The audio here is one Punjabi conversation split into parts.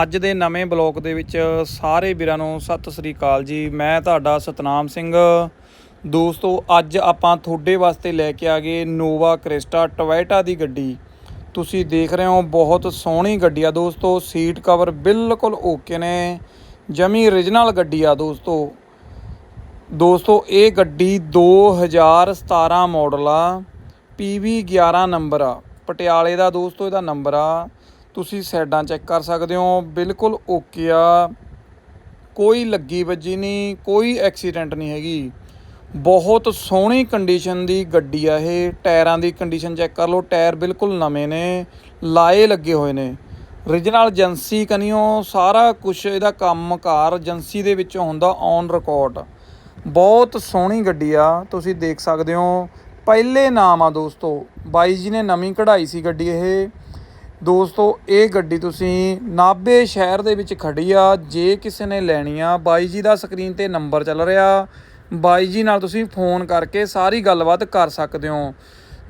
ਅੱਜ ਦੇ ਨਵੇਂ ਬਲੌਗ ਦੇ ਵਿੱਚ ਸਾਰੇ ਵੀਰਾਂ ਨੂੰ ਸਤਿ ਸ੍ਰੀ ਅਕਾਲ ਜੀ। ਮੈਂ ਤੁਹਾਡਾ ਸਤਨਾਮ ਸਿੰਘ। ਦੋਸਤੋ, ਅੱਜ ਆਪਾਂ ਤੁਹਾਡੇ ਵਾਸਤੇ ਲੈ ਕੇ ਆ ਗਏ ਨੋਵਾ ਕ੍ਰਿਸਟਾ ਟੋਇਟਾ ਦੀ ਗੱਡੀ। ਤੁਸੀਂ ਦੇਖ ਰਹੇ ਹੋ, ਬਹੁਤ ਸੋਹਣੀ ਗੱਡੀ ਆ ਦੋਸਤੋ। ਸੀਟ ਕਵਰ ਬਿਲਕੁਲ ਓਕੇ ਨੇ। ਜਮੀ origignal ਗੱਡੀ ਆ ਦੋਸਤੋ। ਦੋਸਤੋ, ਇਹ ਗੱਡੀ 2017 ਮਾਡਲ ਆ। PV 11 ਨੰਬਰ ਆ। ਪਟਿਆਲੇ ਦਾ ਦੋਸਤੋ, ਇਹਦਾ ਨੰਬਰ ਆ। ਤੁਸੀਂ ਸਾਈਡਾਂ ਚੈੱਕ ਕਰ ਸਕਦੇ ਹੋ। ਬਿਲਕੁਲ ਓਕੇ ਆ। ਕੋਈ ਲੱਗੀ ਵੱਜੀ ਨਹੀਂ, ਕੋਈ ਐਕਸੀਡੈਂਟ ਨਹੀਂ ਹੈਗੀ। ਬਹੁਤ ਸੋਹਣੀ ਕੰਡੀਸ਼ਨ ਦੀ ਗੱਡੀ ਆ ਇਹ। ਟਾਇਰਾਂ ਦੀ ਕੰਡੀਸ਼ਨ ਚੈੱਕ ਕਰ ਲਓ। ਟਾਇਰ ਬਿਲਕੁਲ ਨਵੇਂ ਨੇ, ਲਾਏ ਲੱਗੇ ਹੋਏ ਨੇ। Origignal ਏਜੰਸੀ ਕਨੀਓ, ਸਾਰਾ ਕੁਝ ਇਹਦਾ ਕੰਮਕਾਰ ਏਜੰਸੀ ਦੇ ਵਿੱਚੋਂ ਹੁੰਦਾ ਔਨ ਰਿਕਾਰਡ ਬਹੁਤ ਸੋਹਣੀ ਗੱਡੀ ਆ, ਤੁਸੀਂ ਦੇਖ ਸਕਦੇ ਹੋ। ਪਹਿਲੇ ਨਾਮ ਆ ਦੋਸਤੋ, ਬਾਈ ਜੀ ਨੇ ਨਵੀਂ ਕਢਾਈ ਸੀ ਗੱਡੀ ਇਹ। ਦੋਸਤੋ, ਇਹ ਗੱਡੀ ਤੁਸੀਂ ਨਾਭੇ ਸ਼ਹਿਰ ਦੇ ਵਿੱਚ ਖੜੀ ਆ। ਜੇ ਕਿਸੇ ਨੇ ਲੈਣੀ ਆ, ਬਾਈ ਜੀ ਦਾ ਸਕਰੀਨ ਤੇ ਨੰਬਰ ਚੱਲ ਰਿਹਾ। ਬਾਈ ਜੀ ਨਾਲ ਤੁਸੀਂ ਫੋਨ ਕਰਕੇ ਸਾਰੀ ਗੱਲਬਾਤ ਕਰ ਸਕਦੇ ਹੋ।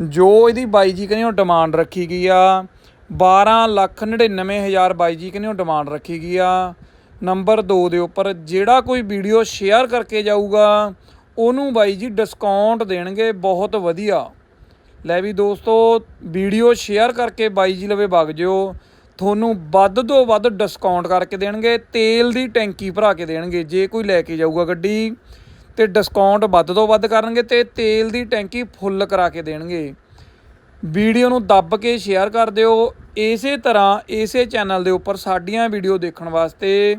ਜੋ ਇਹਦੀ ਬਾਈ ਜੀ ਕਹਿੰਦੇ ਉਹ ਡਿਮਾਂਡ ਰੱਖੀ ਗਈ ਆ 12 ਲੱਖ 99 ਹਜ਼ਾਰ ਬਾਈ ਜੀ ਕਹਿੰਦੇ ਉਹ ਡਿਮਾਂਡ ਰੱਖੀ ਗਈ ਆ। ਨੰਬਰ 2 ਦੇ ਉੱਪਰ ਜਿਹੜਾ ਕੋਈ ਵੀਡੀਓ ਸ਼ੇਅਰ ਕਰਕੇ ਜਾਊਗਾ, ਉਹਨੂੰ ਬਾਈ ਜੀ ਡਿਸਕਾਊਂਟ ਦੇਣਗੇ, ਬਹੁਤ ਵਧੀਆ। ਲੈ ਵੀ ਦੋਸਤੋ, ਵੀਡੀਓ ਸ਼ੇਅਰ ਕਰਕੇ ਬਾਈ ਜੀ ਲਵੇ ਵਗ ਜਿਓ। ਤੁਹਾਨੂੰ ਵੱਧ ਤੋਂ ਵੱਧ ਡਿਸਕਾਊਂਟ ਕਰਕੇ ਦੇਣਗੇ, ਤੇਲ ਦੀ ਟੈਂਕੀ ਭਰਾ ਕੇ ਦੇਣਗੇ, ਜੇ ਕੋਈ ਲੈ ਕੇ ਜਾਊਗਾ ਗੱਡੀ, ਤੇ ਡਿਸਕਾਊਂਟ ਵੱਧ ਤੋਂ ਵੱਧ ਕਰਨਗੇ ਤੇ ਤੇਲ ਦੀ ਟੈਂਕੀ ਫੁੱਲ ਕਰਾ ਕੇ ਦੇਣਗੇ। ਵੀਡੀਓ ਨੂੰ ਦੱਬ ਕੇ ਸ਼ੇਅਰ ਕਰ ਦਿਓ। ਇਸੇ ਤਰ੍ਹਾਂ, ਇਸੇ ਚੈਨਲ ਦੇ ਉੱਪਰ ਸਾਡੀਆਂ ਵੀਡੀਓ ਦੇਖਣ ਵਾਸਤੇ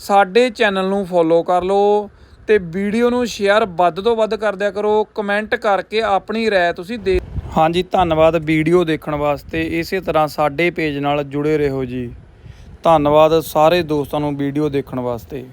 ਸਾਡੇ ਚੈਨਲ ਨੂੰ ਫੋਲੋ ਕਰ ਲਓ ਤੇ ਵੀਡੀਓ ਨੂੰ ਸ਼ੇਅਰ ਵੱਧ ਤੋਂ ਵੱਧ ਕਰ ਦਿਆ ਕਰੋ। ਕਮੈਂਟ ਕਰਕੇ ਆਪਣੀ ਰਾਏ ਤੁਸੀਂ ਦੇ ਹਾਂਜੀ, ਧੰਨਵਾਦ ਵੀਡੀਓ ਦੇਖਣ ਵਾਸਤੇ। ਇਸੇ ਤਰ੍ਹਾਂ ਸਾਡੇ ਪੇਜ ਨਾਲ ਜੁੜੇ ਰਹੋ ਜੀ। ਧੰਨਵਾਦ ਸਾਰੇ ਦੋਸਤਾਂ ਨੂੰ ਵੀਡੀਓ ਦੇਖਣ ਵਾਸਤੇ।